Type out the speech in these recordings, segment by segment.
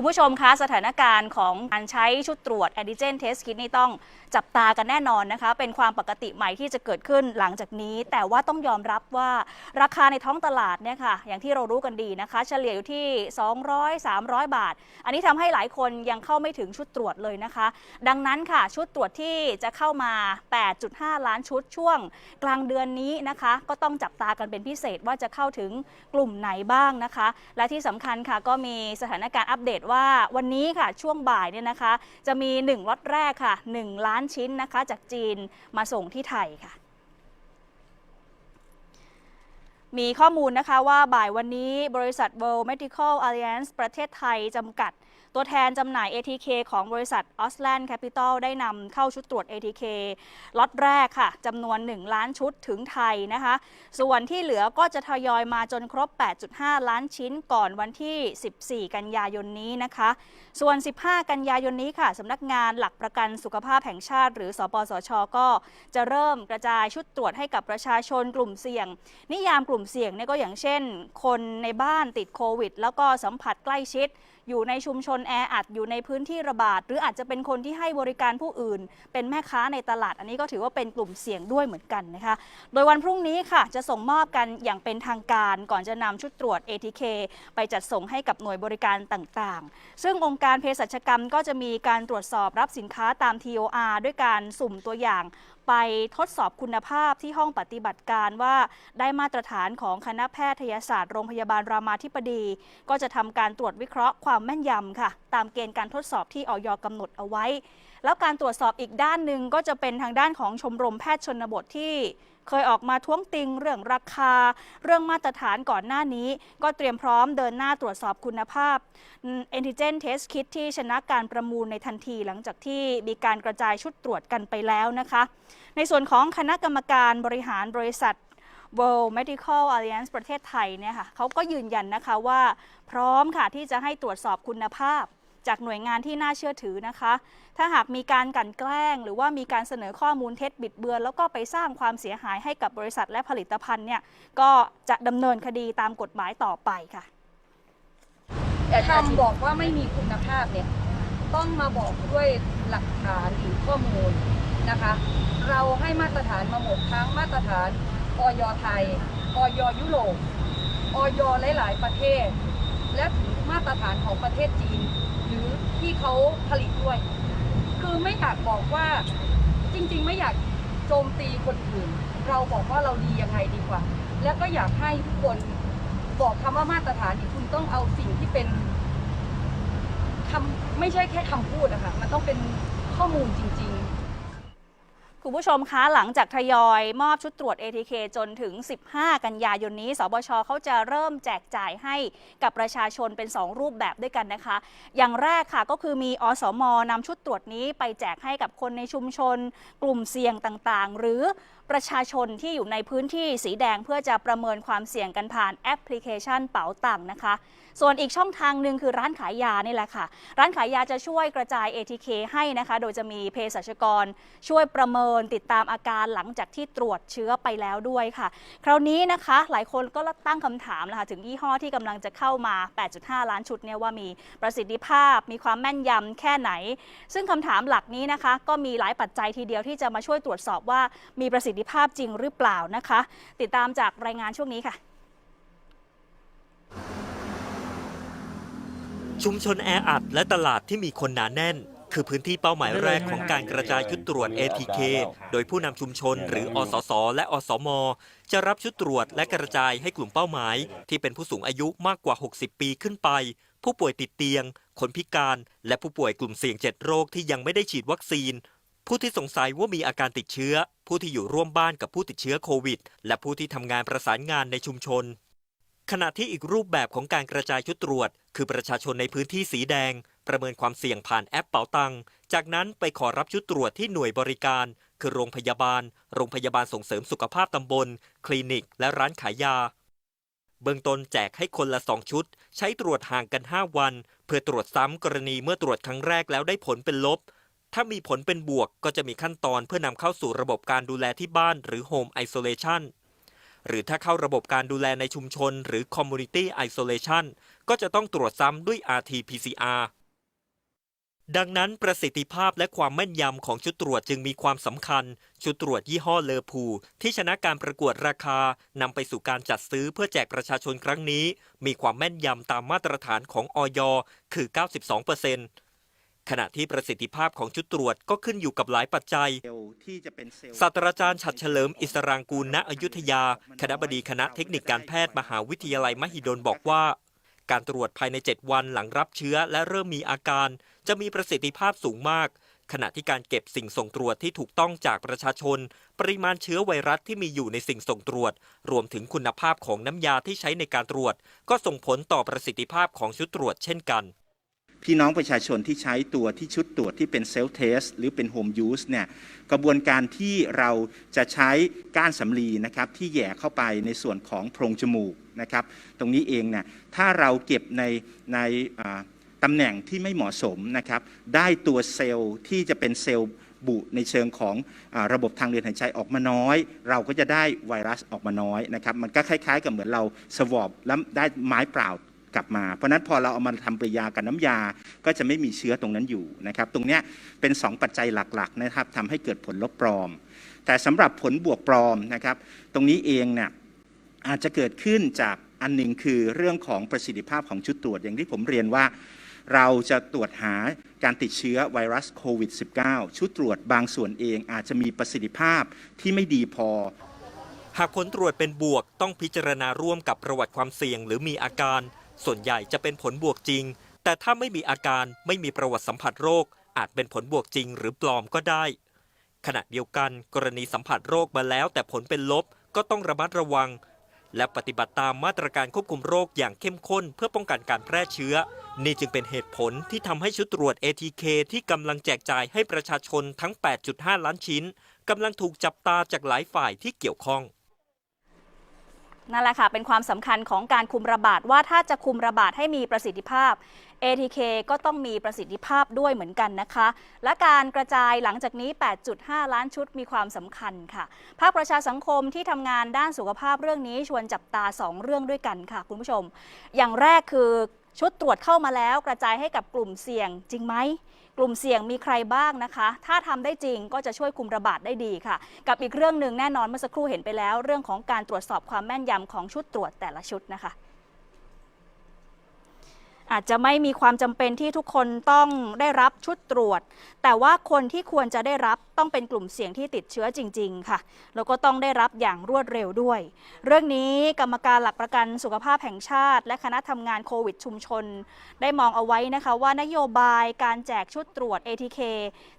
คุณผู้ชมคะสถานการณ์ของการใช้ชุดตรวจแอนติเจนเทสคิดนี่ต้องจับตากันแน่นอนนะคะ เป็นความปกติใหม่ที่จะเกิดขึ้นหลังจากนี้ แต่ว่าต้องยอมรับว่าราคาในท้องตลาดเนี่ยค่ะ อย่างที่เรารู้กันดีนะคะ เฉลี่ยอยู่ที่ 200 300 บาท อันนี้ทำให้หลายคนยังเข้าไม่ถึงชุดตรวจเลยนะคะ ดังนั้นค่ะชุดตรวจที่จะเข้ามา 8.5 ล้านชุดช่วง กลางเดือนนี้นะคะ ก็ต้องจับตากันเป็นพิเศษว่าจะเข้าถึงกลุ่มไหนบ้างนะคะ และที่สำคัญค่ะก็มีสถานการณ์อัปเดตว่าวันนี้ค่ะช่วงบ่ายเนี่ยนะคะ จะมี1ล็อตแรกค่ะ 1 ล้านชิ้นนะคะ จากจีนมาส่งที่ไทยค่ะ มีข้อมูลนะคะว่าบ่ายวันนี้บริษัท World Medical Alliance ประเทศไทยจำกัด ตัวแทนจำหน่าย ATK ของบริษัท Auslan Capital ได้นำเข้าชุดตรวจ ATK ล็อตแรกค่ะจำนวน 1 ล้านชุดถึงไทยนะคะ ส่วนที่เหลือก็จะทยอยมาจนครบ 8.5 ล้านชิ้นก่อนวันที่ 14 กันยายนนี้นะคะ ส่วน 15 กันยายนนี้ค่ะสำนักงานหลักประกันสุขภาพแห่งชาติ หรือสปสช ก็จะเริ่มกระจายชุดตรวจให้กับประชาชนกลุ่มเสี่ยง นิยามกลุ่มเสี่ยงเนี่ยก็อย่างเช่น คนในบ้านติดโควิด แล้วก็สัมผัสใกล้ชิด อยู่ในชุมชนแออัดอยู่ในพื้นที่ระบาด หรืออาจจะเป็นคนที่ให้บริการผู้อื่น เป็นแม่ค้าในตลาด อันนี้ก็ถือว่าเป็นกลุ่มเสี่ยงด้วยเหมือนกันนะคะ โดยวันพรุ่งนี้ค่ะ จะส่งมอบกันอย่างเป็นทางการ ก่อนจะนำชุดตรวจ ATK ไปจัดส่งให้กับหน่วยบริการต่างๆ ซึ่งองค์การเภสัชกรรมก็จะมีการตรวจสอบรับสินค้าตาม TOR ด้วยการสุ่มตัวอย่างไปทดสอบคุณภาพที่ห้องปฏิบัติการว่าได้มาตรฐานของคณะแพทยศาสตร์โรงพยาบาลรามาธิบดี ก็จะทำการตรวจวิเคราะห์ความแม่นยำค่ะ ตามเกณฑ์การทดสอบที่ออยกำหนดเอาไว้ แล้วการตรวจสอบอีกด้านหนึ่งก็จะเป็นทางด้านของชมรมแพทย์ชนบทที่เคยออกมาท้วงติงเรื่องราคา เรื่องมาตรฐานก่อนหน้านี้ ก็เตรียมพร้อมเดินหน้าตรวจสอบคุณภาพ Antigen Test Kit ที่ชนะการประมูลในทันทีหลังจากที่มีการกระจายชุดตรวจกันไปแล้วนะคะ ในส่วนของคณะกรรมการบริหารบริษัท World Medical Alliance ประเทศไทยเนี่ยค่ะเขาก็ยืนยันนะคะว่าพร้อมค่ะที่จะให้ตรวจสอบคุณภาพจากหน่วยงานที่น่าเชื่อถือนะคะ ถ้าหากมีการกันแกล้ง หรือว่ามีการเสนอข้อมูลเท็จบิดเบือน แล้วก็ไปสร้างความเสียหายให้กับบริษัทและผลิตภัณฑ์เนี่ยก็จะดำเนินคดีตามกฎหมายต่อไปค่ะคำบอกว่าไม่มีคุณภาพเนี่ยต้องมาบอกด้วยหลักฐานหรือข้อมูลนะคะ เราให้มาตรฐานมาหมดทั้งมาตรฐาน ออยไทยออยยุโรปออยหลาย ๆ ประเทศ และถึงมาตรฐานของประเทศจีน หรือที่เขาผลิตด้วย คือไม่อยากบอกว่าจริง ๆ ไม่อยากโจมตีคนอื่น เราบอกว่าเราดียังไงดีกว่า แล้วก็อยากให้ทุกคนบอกคำว่ามาตรฐานนี่คุณต้องเอาสิ่งที่เป็นคำไม่ใช่แค่คำพูดอะคะมันต้องเป็นข้อมูลจริง ๆ คุณผู้ชมคะหลังจากทยอยมอบชุดตรวจ ATK จนถึง 15 กันยายนนี้ สบชเขาจะเริ่มแจกจ่ายให้กับประชาชนเป็น 2 รูปแบบด้วยกันนะคะ อย่างแรกค่ะก็คือมีอสมนำชุดตรวจนี้ไปแจกให้กับคนในชุมชน กลุ่มเสี่ยงต่างๆ หรือ ประชาชนที่อยู่ในพื้นที่สีแดงเพื่อจะประเมินความเสี่ยงกันผ่านแอปพลิเคชันเป๋าตังค์นะคะ ส่วนอีกช่องทางหนึ่งคือร้านขายยานี่แหละค่ะ ร้านขายยาจะช่วยกระจาย ATK ให้นะคะ โดยจะมีเภสัชกร ช่วยประเมินติดตามอาการหลังจากที่ตรวจเชื้อไปแล้วด้วยค่ะ คราวนี้นะคะหลายคนก็ตั้งคำถามนะคะถึงยี่ห้อที่กำลังจะเข้ามา 8.5 ล้านชุดเนี่ยว่ามีประสิทธิภาพ มีความแม่นยำแค่ไหน ซึ่งคำถามหลักนี้นะคะ ก็มีหลายปัจจัยทีเดียวที่จะมาช่วยตรวจสอบว่ามีประสิทธิภาพจริงหรือเปล่านะคะ ติดตามจากรายงานช่วงนี้ค่ะ ชุมชนแออัดและตลาดที่มีคนหนาแน่น คือพื้นที่เป้าหมายแรกของการกระจายชุดตรวจ ATK โดยผู้นำชุมชนหรืออสส และอสม จะรับชุดตรวจและกระจายให้กลุ่มเป้าหมาย ที่เป็นผู้สูงอายุมากกว่า 60 ปีขึ้นไปผู้ป่วยติดเตียง คนพิการ และผู้ป่วยกลุ่มเสี่ยง 7 โรคที่ยังไม่ได้ฉีดวัคซีน ผู้ที่สงสัยว่ามีอาการติดเชื้อ ผู้ที่อยู่ร่วมบ้านกับผู้ติดเชื้อโควิด และผู้ที่ทำงานประสานงานในชุมชน ขณะที่อีกรูปแบบของการกระจายชุดตรวจ คือประชาชนในพื้นที่สีแดง ประเมินความเสี่ยงผ่านแอปเป๋าตัง จากนั้นไปขอรับชุดตรวจที่หน่วยบริการ คือโรงพยาบาล โรงพยาบาลส่งเสริมสุขภาพตำบล คลินิก และร้านขายยาเบื้องต้นแจกให้คนละ2ชุด ใช้ตรวจห่างกัน 5 วัน เพื่อตรวจซ้ำกรณีเมื่อตรวจครั้งแรกแล้วได้ผลเป็นลบ ถ้ามีผลเป็นบวกก็จะมีขั้นตอนเพื่อนำเข้าสู่ระบบการดูแลที่บ้านหรือ Home Isolation หรือถ้าเข้าระบบการดูแลในชุมชนหรือ Community Isolation ก็จะต้องตรวจซ้ำด้วย RT-PCR ดังนั้นประสิทธิภาพและความแม่นยำของชุดตรวจจึงมีความสำคัญ ชุดตรวจยี่ห้อเลอพูที่ชนะการประกวดราคานำไปสู่การจัดซื้อเพื่อแจกประชาชนครั้งนี้ มีความแม่นยำตามมาตรฐานของออยคือ 92% ขณะที่ประสิทธิภาพของชุดตรวจก็ขึ้นอยู่กับหลายปัจจัย ศาสตราจารย์ฉัดเฉลิมอิสรางกูลณอยุธยา คณะบดีคณะเทคนิคการแพทย์มหาวิทยาลัยมหิดลบอกว่า การตรวจภายใน 7 วันหลังรับเชื้อและเริ่มมีอาการ จะมีประสิทธิภาพสูงมาก ขณะที่การเก็บสิ่งส่งตรวจที่ถูกต้องจากประชาชน ปริมาณเชื้อไวรัสที่มีอยู่ในสิ่งส่งตรวจ รวมถึงคุณภาพของน้ำยาที่ใช้ในการตรวจ ก็ส่งผลต่อประสิทธิภาพของชุดตรวจเช่นกัน พี่น้องประชาชนที่ใช้ตัวที่ชุดตรวจที่เป็นเซล f เทสหรือเป็นโฮมยูสเนี่ยกระบวนการที่เราจะใช้ก้านสำลีนะครับที่แหย่เข้าไปในส่วนของโพรงจมูกนะครับ ตรงนี้เองเนี่ยถ้าเราเก็บในในตำแหน่งที่ไม่เหมาะสมนะครับ ได้ตัวเซลล์ที่จะเป็นเซลล์บุในเชิงของอระบบทางเดินหายใจออกมาน้อย เราก็จะได้ไวรัสออกมาน้อยนะครับ มันก็คล้ายๆ กับเหมือนเราสวอปแล้วได้ไม้เปล่า กลับมา เพราะนั้นพอเราเอามาทำปริยากับน้ำยา ก็จะไม่มีเชื้อตรงนั้นอยู่นะครับ ตรงนี้เป็น 2 ปัจจัยหลักๆนะครับทำให้เกิดผลลบปลอม แต่สำหรับผลบวกปลอมนะครับ ตรงนี้เองเนี่ยอาจจะเกิดขึ้นจากอันหนึ่งคือเรื่องของประสิทธิภาพของชุดตรวจอย่างที่ผมเรียนว่า เราจะตรวจหาการติดเชื้อไวรัสโควิด -19 ชุดตรวจบางส่วนเองอาจจะมีประสิทธิภาพที่ไม่ดีพอหากผลตรวจเป็นบวกต้องพิจารณาร่วมกับประวัติความเสี่ยงหรือมีอาการ ส่วนใหญ่จะเป็นผลบวกจริง แต่ถ้าไม่มีอาการไม่มีประวัติสัมผัสโรค อาจเป็นผลบวกจริงหรือปลอมก็ได้ ขณะเดียวกันกรณีสัมผัสโรคมาแล้ว แต่ผลเป็นลบก็ต้องระมัดระวัง และปฏิบัติตามมาตรการควบคุมโรคอย่างเข้มข้น เพื่อป้องกันการแพร่เชื้อ นี่จึงเป็นเหตุผลที่ทำให้ชุดตรวจ ATK ที่กำลังแจกจ่ายให้ประชาชนทั้ง 8.5 ล้านชิ้นกำลังถูกจับตาจากหลายฝ่ายที่เกี่ยวข้อง นั่นแหละค่ะ เป็นความสำคัญของการคุมระบาดว่าถ้าจะคุมระบาดให้มีประสิทธิภาพ ATK ก็ต้องมีประสิทธิภาพด้วยเหมือนกันนะคะ และการกระจายหลังจากนี้ 8.5 ล้านชุดมีความสำคัญค่ะ ภาคประชาสังคมที่ทำงานด้านสุขภาพเรื่องนี้ชวนจับตา 2 เรื่องด้วยกันค่ะ คุณผู้ชม อย่างแรกคือชุดตรวจเข้ามาแล้ว กระจายให้กับกลุ่มเสี่ยงจริงไหม กลุ่มเสี่ยงมีใครบ้างนะคะ ถ้าทำได้จริงก็จะช่วยคุมระบาดได้ดีค่ะ กับอีกเรื่องหนึ่งแน่นอนเมื่อสักครู่เห็นไปแล้ว เรื่องของการตรวจสอบความแม่นยำของชุดตรวจแต่ละชุดนะคะ อาจจะไม่มีความจำเป็นที่ทุกคนต้องได้รับชุดตรวจ แต่ว่าคนที่ควรจะได้รับต้องเป็นกลุ่มเสี่ยงที่ติดเชื้อจริง ๆ ค่ะ แล้วก็ต้องได้รับอย่างรวดเร็วด้วย เรื่องนี้กรรมการหลักประกันสุขภาพแห่งชาติ และคณะทำงานโควิดชุมชน ได้มองเอาไว้นะคะว่านโยบายการแจกชุดตรวจ ATK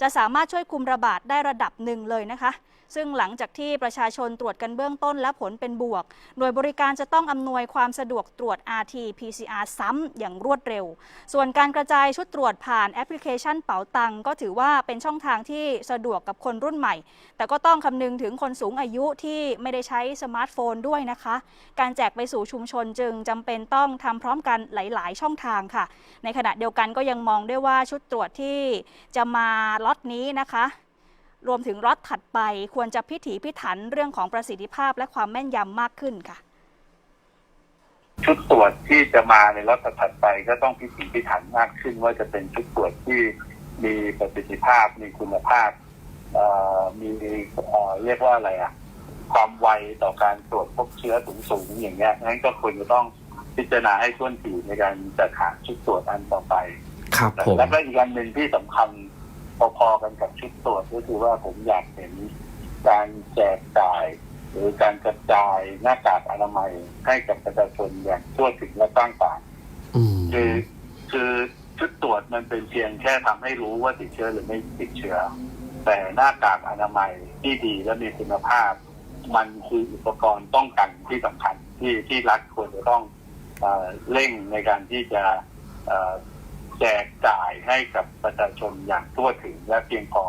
จะสามารถช่วยคุมระบาดได้ระดับหนึ่งเลยนะคะซึ่งหลังจากที่ประชาชนตรวจกันเบื้องต้นและผลเป็นบวกโดยบริการจะต้องอำนวยความสะดวกตรวจ RT-PCR ซ้ำอย่างรวดเร็ว ส่วนการกระจายชุดตรวจผ่านแอปพลิเคชันเป๋าตังก็ถือว่าเป็นช่องทางที่สะดวกกับคนรุ่นใหม่ แต่ก็ต้องคำนึงถึงคนสูงอายุที่ไม่ได้ใช้สมาร์ทโฟนด้วยนะคะ การแจกไปสู่ชุมชนจึงจำเป็นต้องทำพร้อมกันหลาย ๆ ช่องทางค่ะ ในขณะเดียวกันก็ยังมองด้วยว่าชุดตรวจที่จะมาล็อตนี้นะคะ รวมถึงล็อตถัดไปควรจะพิถีพิถันเรื่องของประสิทธิภาพและความแม่นยำมากขึ้นค่ะ ชุดตรวจที่จะมาในรอบถัดไปก็ต้องพิถีพิถันมากขึ้น ว่าจะเป็นชุดตรวจที่มีประสิทธิภาพมีคุณภาพเอ่อมีเอ่อเรียกว่าอะไรอะความไวต่อการตรวจพบเชื้อสูงๆอย่างเงี้ยนั้นก็ควรจะต้องพิจารณาให้ท่วนถี่ในการจัดหาชุดตรวจอันต่อไป ครับผมแล้วก็อีกอันหนึ่งที่สำคัญ พอๆกันกับชุดตรวจก็คือว่าผมอยากเห็นการแจกจ่าย หรือการกระจายหน้ากากอนามัยให้กับประชาชนอย่างทั่วถึงและตั้งต่างอืมคือคือชุดตรวจมันเป็นเพียงแค่ทำให้รู้ว่าติดเชื้อหรือไม่ติดเชื้อ แต่หน้ากากอนามัยที่ดีและมีคุณภาพ มันคืออุปกรณ์ป้องกันที่สำคัญที่ที่รัฐควรจะต้องเอ่อเร่งในการที่จะเอ่อ แจกจ่ายให้กับประชาชนอย่างทั่วถึงและเพียงพอ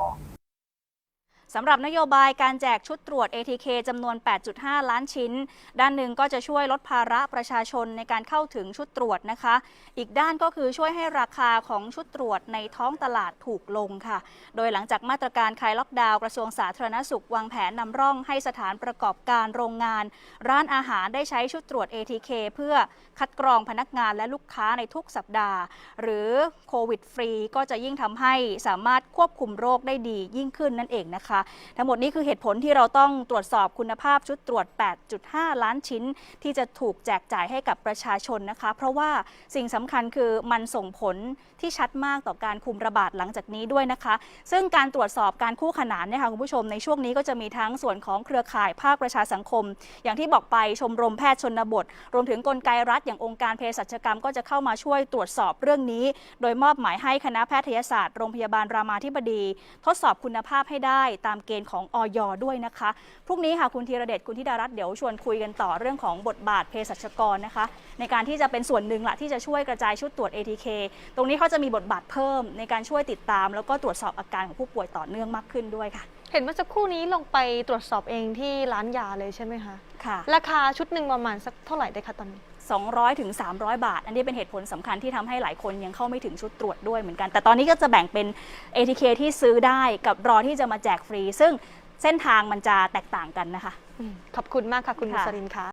สำหรับนโยบายการแจกชุดตรวจ ATK จำนวน 8.5 ล้านชิ้น ด้านหนึ่งก็จะช่วยลดภาระประชาชนในการเข้าถึงชุดตรวจนะคะ อีกด้านก็คือช่วยให้ราคาของชุดตรวจในท้องตลาดถูกลงค่ะ โดยหลังจากมาตรการคลายล็อกดาวน์กระทรวงสาธารณสุขวางแผนนำร่องให้สถานประกอบการโรงงาน ร้านอาหารได้ใช้ชุดตรวจ ATK เพื่อคัดกรองพนักงานและลูกค้าในทุกสัปดาห์ หรือโควิดฟรีก็จะยิ่งทำให้สามารถควบคุมโรคได้ดียิ่งขึ้นนั่นเองนะคะทั้งหมดนี้คือเหตุผลที่เราต้องตรวจสอบคุณภาพชุดตรวจ 8.5 ล้านชิ้น ที่จะถูกแจกจ่ายให้กับประชาชนนะคะ เพราะว่าสิ่งสำคัญคือมันส่งผลที่ชัดมากต่อการคุมระบาดหลังจากนี้ด้วยนะคะ ซึ่งการตรวจสอบการคู่ขนานเนี่ยค่ะคุณผู้ชมในช่วงนี้ก็จะมีทั้งส่วนของเครือข่ายภาคประชาสังคม อย่างที่บอกไปชมรมแพทย์ชนบท รวมถึงกลไกรัฐอย่างองค์การเภสัชกรรมก็จะเข้ามาช่วยตรวจสอบเรื่องนี้ โดยมอบหมายให้คณะแพทยศาสตร์โรงพยาบาลรามาธิบดี ทดสอบคุณภาพให้ได้ตามเกณฑ์ของออยด้วยนะคะพรุ่งนี้ค่ะคุณธีรเดชคุณธิดารัตน์เดี๋ยวชวนคุยกันต่อเรื่องของบทบาทเภสัชกรนะคะ ในการที่จะเป็นส่วนหนึ่งละที่จะช่วยกระจายชุดตรวจ ATK ตรงนี้เขาจะมีบทบาทเพิ่มในการช่วยติดตาม แล้วก็ตรวจสอบอาการของผู้ป่วยต่อเนื่องมากขึ้นด้วยค่ะ เห็นเมื่อสักครู่นี้ลงไปตรวจสอบเองที่ร้านยาเลยใช่ไหมคะค่ะราคาชุดหนึ่งประมาณสักเท่าไหร่ได้คะตอนนี้ 200ถึง300 บาท อันนี้เป็นเหตุผลสำคัญที่ทำให้หลายคนยังเข้าไม่ถึงชุดตรวจด้วยเหมือนกัน แต่ตอนนี้ก็จะแบ่งเป็น ATK ที่ซื้อได้กับรอที่จะมาแจกฟรี ซึ่งเส้นทางมันจะแตกต่างกันนะคะอืมขอบคุณมากค่ะคุณค่ะมุสลินค่ะ